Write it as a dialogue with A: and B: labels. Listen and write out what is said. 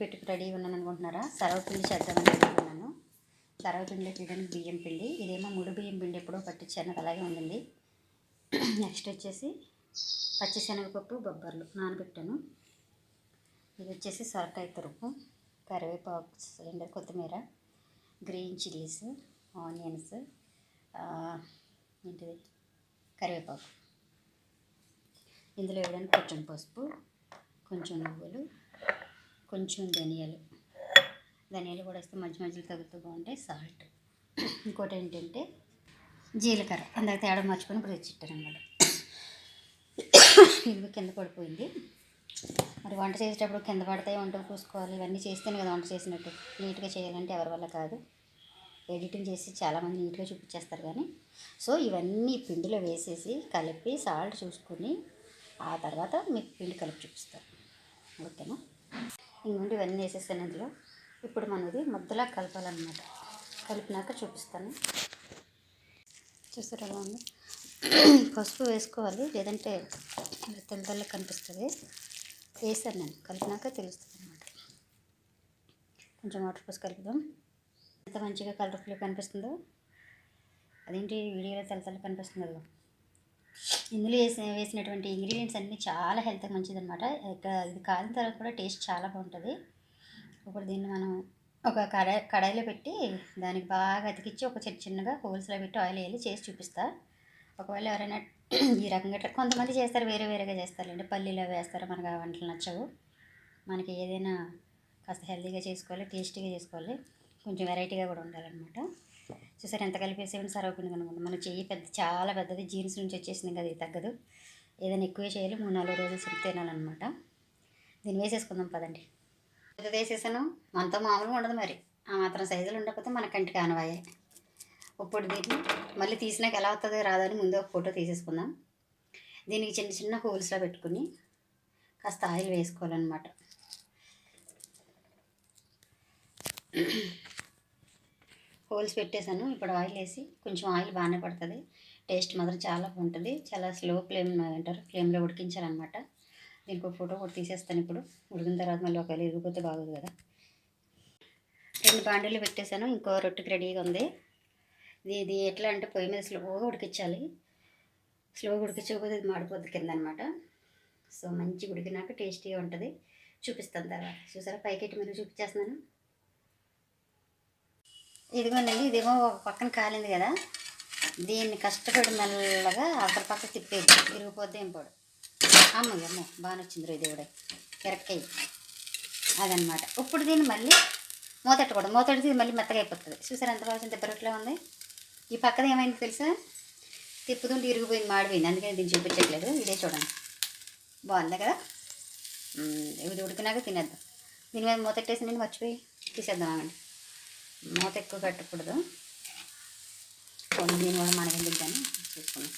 A: పెట్టుకు రెడీ ఉన్నాను అనుకుంటున్నారా? సర్వపిండి చేద్దామని అనుకుంటున్నాను. సర్వపిండిలో తీయడానికి బియ్యం పిండి. ఇదేమో ముడి బియ్యం పిండి ఎప్పుడో పట్టించాను అలాగే ఉండింది నెక్స్ట్ వచ్చేసి పచ్చిశనగపప్పు బొబ్బర్లు నానబెట్టాను. ఇది వచ్చేసి సొరకాయ తురుపు కరివేపాకు సిలిండర్ కొత్తిమీర గ్రీన్ చిల్లీస్ ఆనియన్స్ ఏంటిది? కరివేపాకు. ఇందులో వేయడానికి కొంచెం పసుపు కొంచెం నువ్వులు కొంచెం ధనియాలు. ధనియాలు కూడా వేస్తే మధ్య మధ్యలో తగులుతూ బాగుంటాయి. సాల్ట్. ఇంకోటి ఏంటంటే జీలకర్ర. అందాక తేడా మర్చిపోయిన ఇప్పుడు తెచ్చిట్టారనమాట. ఇది కింద పడిపోయింది. మరి వంట చేసేటప్పుడు కింద పడతాయి వంటలు చూసుకోవాలి. ఇవన్నీ చేస్తేనే కదా వంట చేసినట్టు. నీట్గా చేయాలంటే ఎవరి వల్ల కాదు. ఎడిటింగ్ చేసి చాలామంది నీట్గా చూపించేస్తారు కానీ. సో ఇవన్నీ పిండిలో వేసేసి కలిపి సాల్ట్ చూసుకుని ఆ తర్వాత మీకు పిండి కలిపి చూపిస్తారు ఓకేనా? ఇంకొంటే ఇవన్నీ వేసేస్తాను ఇందులో. ఇప్పుడు మనది ముద్దలా కలపాలన్నమాట. కలిపినాక చూపిస్తాను. చూస్తారు ఎలా ఉంది పసుపు వేసుకోవాలి. లేదంటే తెల్ల తెల్ల కనిపిస్తుంది. వేసాను నేను. కలిపినాక తెలుస్తుంది అనమాట కొంచెం వాటర్ పోసి కలుపుదాం. ఎంత మంచిగా కలర్ఫుల్గా కనిపిస్తుందో. అదేంటి? వీడియోలో తెల్ల తెల్ల కనిపిస్తుంది కదా ఇందులో వేసిన వేసినటువంటి ఇంగ్రీడియంట్స్ అన్నీ చాలా హెల్త్కి మంచిది అనమాట ఇది కాలిన తర్వాత కూడా టేస్ట్ చాలా బాగుంటుంది. ఇప్పుడు దీన్ని మనం ఒక కడాయి కడాయిలో పెట్టి దానికి బాగా అతికిచ్చి ఒక చిన్న చిన్నగా హోల్స్లో పెట్టి ఆయిల్ వేయాలి చేసి చూపిస్తా. ఒకవేళ ఎవరైనా ఈ రకంగా కొంతమంది చేస్తారు వేరే వేరేగా చేస్తారండి పల్లీలో వేస్తారు మనకు ఆ వంటలు నచ్చవు. మనకి ఏదైనా కాస్త హెల్తీగా చేసుకోవాలి టేస్టీగా చేసుకోవాలి. కొంచెం వెరైటీగా కూడా ఉండాలన్నమాట. చూసారు ఎంత కలిపేసేమని సర్వపిండి కనుకుంటాం మన చెయ్యి పెద్ద చాలా పెద్దది. జీన్స్ నుంచి వచ్చేసింది కదా ఇది తగ్గదు. ఏదైనా ఎక్కువే చేయాలి మూడు నాలుగు రోజులు సరి తినాలన్నమాట దీన్ని వేసేసుకుందాం పదండి. పెద్దది వేసేసాను? మనతో మామూలుగా ఉండదు మరి. ఆ మాత్రం సైజులు ఉండకపోతే మన కంటికి ఆనవాయే. ఇప్పుడు దీన్ని మళ్ళీ తీసినాక ఎలా అవుతుందో రాదని ముందు ఒక ఫోటో తీసేసుకుందాం. దీనికి చిన్న చిన్న హోల్స్లో పెట్టుకుని కాస్త ఆయిల్ వేసుకోవాలన్నమాట. హోల్స్ పెట్టేశాను. ఇప్పుడు ఆయిల్ వేసి కొంచెం ఆయిల్ బాగానే పడుతుంది. టేస్ట్ మాత్రం చాలా బాగుంటుంది. చాలా స్లో ఫ్లేమ్ అంటారు ఫ్లేమ్లో ఉడికించారనమాట దీనికి ఒక ఫోటో కూడా తీసేస్తాను ఇప్పుడు. ఉడికిన తర్వాత మళ్ళీ ఒకవేళ ఇరిగిపోతే బాగోదు కదా. రెండు బాండీలు పెట్టేశాను. ఇంకో రొట్టెకి రెడీగా ఉంది. ఇది ఇది ఎట్లా అంటే పొయ్యి మీద స్లోగా ఉడికించాలి. స్లోగా ఉడికించకపోతే ఇది మాడిపోద్ది కింద అనమాట సో మంచి ఉడికినాక టేస్టీగా ఉంటుంది. చూపిస్తాను తర్వాత. చూసారా? పైకెట్టి మీరు చూపించేస్తున్నాను. ఇదిగోనండి ఇదేమో ఒక పక్కన కాలింది కదా. దీన్ని కష్టపడి మెల్లగా అవతల పక్క తిప్పేది ఇరిగిపోద్ది ఏం పోడు. అమ్మ అమ్మ బాగా వచ్చింది రోజు దేవుడే. ఎరక్కాయ. అదనమాట ఇప్పుడు దీన్ని మళ్ళీ మూతట్టకూడదు. మూతడితే మళ్ళీ మెత్తగా అయిపోతుంది. చూసారు ఎంత బాగా తిప్పరట్లో ఉంది? ఈ పక్కన ఏమైంది తెలుసా? తిప్పుతుంటే ఇరిగిపోయింది మాడిపోయింది. అందుకని దీన్ని చూపించట్లేదు. ఇదే చూడండి. బాగుంది కదా? ఇది ఉడికినాక తినేద్దాం. దీని మీద మూతెట్టేసి నేను మర్చిపోయి తీసేద్దాం అండి మూత ఎక్కువ కట్టకూడదు కొన్ని దీని కూడా మనకి ఎందుకు కానీ చూసుకున్నాం